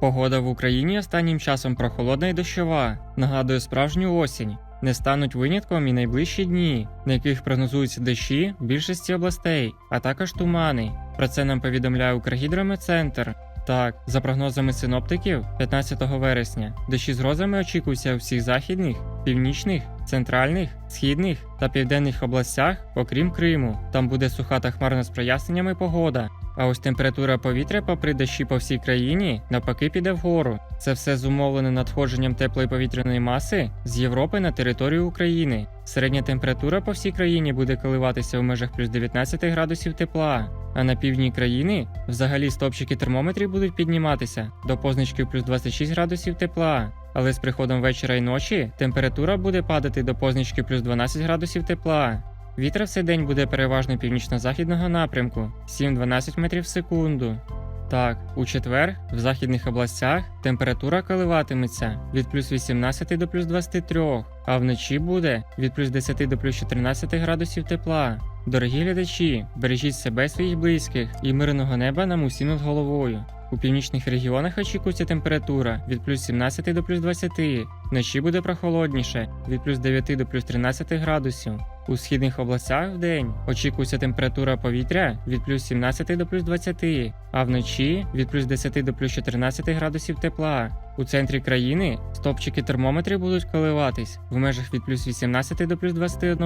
Погода в Україні останнім часом прохолодна і дощова, нагадує справжню осінь. Не стануть винятком і найближчі дні, на яких прогнозуються дощі в більшості областей, а також тумани. Про це нам повідомляє Укргідрометцентр. Так, за прогнозами синоптиків, 15 вересня дощі з грозами очікуються у всіх західних, північних, центральних, східних та південних областях, окрім Криму. Там буде суха та хмарна з проясненнями погода. А ось температура повітря, попри дощі по всій країні, навпаки піде вгору. Це все зумовлено надходженням теплої повітряної маси з Європи на територію України. Середня температура по всій країні буде коливатися в межах плюс 19 градусів тепла. А на півдні країни взагалі стопчики термометрів будуть підніматися до позначків плюс 26 градусів тепла. Але з приходом вечора і ночі температура буде падати до позначки плюс 12 градусів тепла. Вітер в цей день буде переважно північно-західного напрямку 7-12 метрів в секунду. Так, у четвер в західних областях температура коливатиметься від плюс 18 до плюс 23, а вночі буде від плюс 10 до плюс 14 градусів тепла. Дорогі глядачі, бережіть себе своїх близьких і мирного неба нам усім над головою. У північних регіонах очікується температура від плюс 17 до плюс 20, вночі буде прохолодніше від плюс 9 до плюс 13 градусів. У східних областях в день очікується температура повітря від плюс 17 до плюс 20, а вночі від плюс 10 до плюс 14 градусів тепла. У центрі країни стопчики термометрів будуть коливатись в межах від плюс 18 до плюс 21,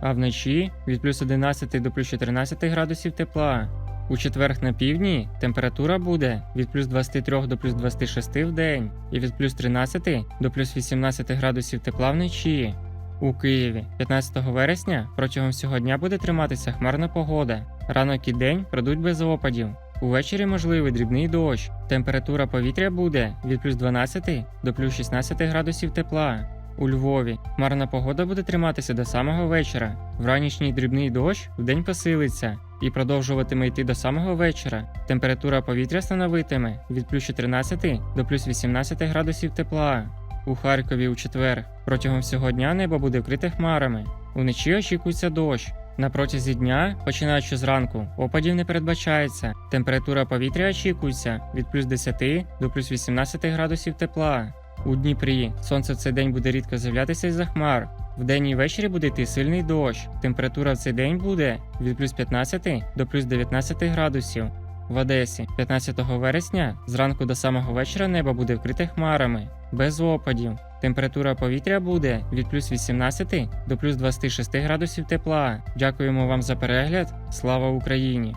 а вночі від плюс 11 до плюс 14 градусів тепла. У четверг на півдні температура буде від плюс 23 до плюс 26 в день і від плюс 13 до плюс 18 градусів тепла вночі. У Києві 15 вересня протягом всього дня буде триматися хмарна погода. Ранок і день пройдуть без опадів. Увечері можливий дрібний дощ. Температура повітря буде від плюс 12 до плюс 16 градусів тепла. У Львові хмарна погода буде триматися до самого вечора. Вранішній дрібний дощ вдень посилиться і продовжуватиме йти до самого вечора. Температура повітря становитиме від плюс 14 до плюс 18 градусів тепла. У Харкові у четвер протягом всього дня небо буде вкрите хмарами. Уночі очікується дощ. На протязі дня, починаючи зранку, опадів не передбачається. Температура повітря очікується від плюс 10 до плюс 18 градусів тепла. У Дніпрі сонце в цей день буде рідко з'являтися із-за хмар. Вдень і ввечері буде йти сильний дощ. Температура в цей день буде від плюс 15 до плюс 19 градусів. В Одесі 15 вересня зранку до самого вечора небо буде вкрите хмарами, без опадів. Температура повітря буде від плюс 18 до плюс 26 градусів тепла. Дякуємо вам за перегляд. Слава Україні!